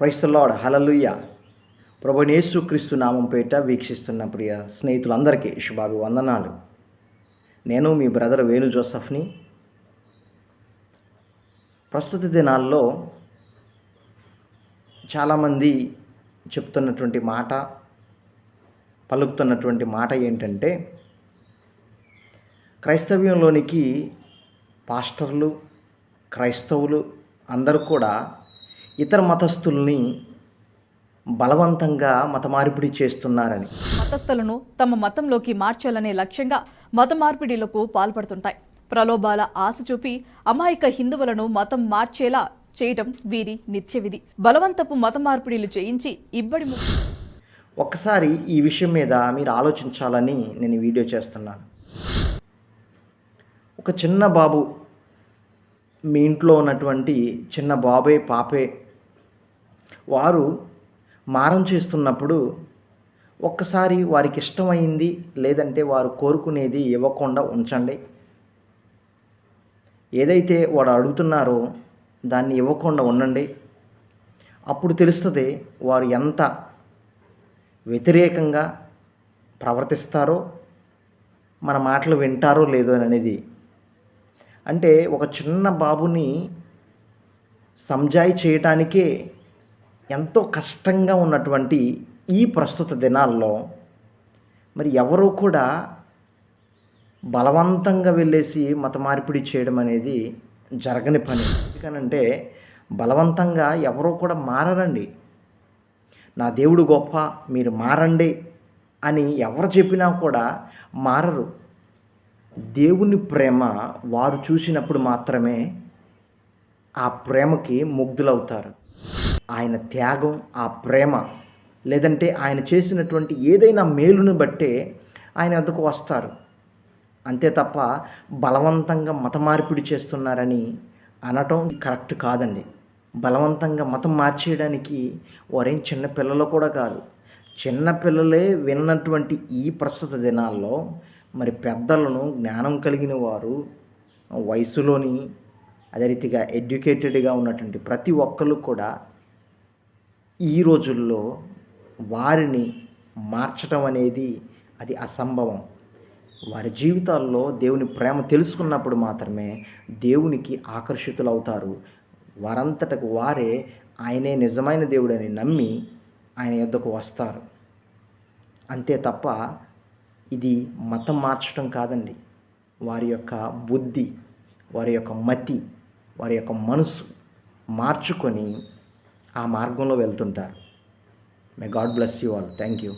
Praise the Lord hallelujah ప్రభునేసు క్రీస్తు నామం పేట వీక్షిస్తున్న ప్రియ స్నేహితులందరికీ శుభాభివందనాలు. నేను మీ బ్రదర్ వేణు జోసఫ్ని. ప్రస్తుత దినాల్లో చాలామంది చెప్తున్నటువంటి మాట పలుకుతున్నటువంటి మాట ఏంటంటే క్రైస్తవ్యంలోనికి పాస్టర్లు క్రైస్తవులు అందరూ కూడా ఇతర మతస్థుల్ని బలవంతంగా మత మార్పిడి చేస్తున్నారని. మతస్థులను తమ మతంలోకి మార్చాలనే లక్ష్యంగా మత మార్పిడిలకు పాల్పడుతుంటాయి. ప్రలోభాల ఆశ చూపి అమాయక హిందువులను మతం మార్చేలా చేయటం వీరి నిత్య విధి బలవంతపు మత మార్పిడిలు చేయించి ఇబ్బడి ఒక్కసారి ఈ విషయం మీద మీరు ఆలోచించాలని నేను వీడియో చేస్తున్నాను. ఒక చిన్న బాబు మీ ఇంట్లో ఉన్నటువంటి చిన్న బాబే పాపే. వారు మారం చేస్తున్నప్పుడు ఒక్కసారి వారికి ఇష్టమైంది లేదంటే వారు కోరుకునేది ఇవ్వకుండా ఉంచండి. ఏదైతే వాడు అడుగుతున్నారో దాన్ని ఇవ్వకుండా ఉండండి. అప్పుడు తెలుస్తుంది వారు ఎంత వ్యతిరేకంగా ప్రవర్తిస్తారో మన మాటలు వింటారో లేదో అనేది అంటే ఒక చిన్న బాబుని సంజాయి చేయటానికే ఎంతో కష్టంగా ఉన్నటువంటి ఈ ప్రస్తుత దినాల్లో మరి ఎవరూ కూడా బలవంతంగా వెళ్ళేసి మత మార్పిడి చేయడం అనేది జరగని పని. ఎందుకనంటే బలవంతంగా ఎవరూ కూడా మారరండి. నా దేవుడు గొప్ప మీరు మారండి అని ఎవరు చెప్పినా కూడా మారరు. దేవుని ప్రేమ వారు చూసినప్పుడు మాత్రమే ఆ ప్రేమకి ముగ్ధులవుతారు. ఆయన త్యాగం ఆ ప్రేమ లేదంటే ఆయన చేసినటువంటి ఏదైనా మేలును బట్టే ఆయన వద్దకు వస్తారు. అంతే తప్ప బలవంతంగా మత మార్పిడి చేస్తున్నారని అనటం కరెక్ట్ కాదండి. బలవంతంగా మతం మార్చేయడానికి వారేం చిన్న పిల్లలు కూడా కాదు. చిన్న పిల్లలే విన్నటువంటి ఈ ప్రస్తుత దినాల్లో మరి పెద్దలను జ్ఞానం కలిగిన వారు వయసులోని అదే రీతిగా ఎడ్యుకేటెడ్గా ఉన్నటువంటి ప్రతి ఒక్కరు కూడా ఈ రోజుల్లో వారిని మార్చడం అనేది అది అసంభవం. వారి జీవితాల్లో దేవుని ప్రేమ తెలుసుకున్నప్పుడు మాత్రమే దేవునికి ఆకర్షితులవుతారు. వారంతటకు వారే ఆయనే నిజమైన దేవుడని నమ్మి ఆయన యొద్దకు వస్తారు. అంతే తప్ప ఇది మతం మార్చడం కాదండి. వారి యొక్క బుద్ధి వారి యొక్క మతి వారి యొక్క మనసు మార్చుకొని ఆ మార్గంలో వెళ్తుంటారు. May God bless you all thank you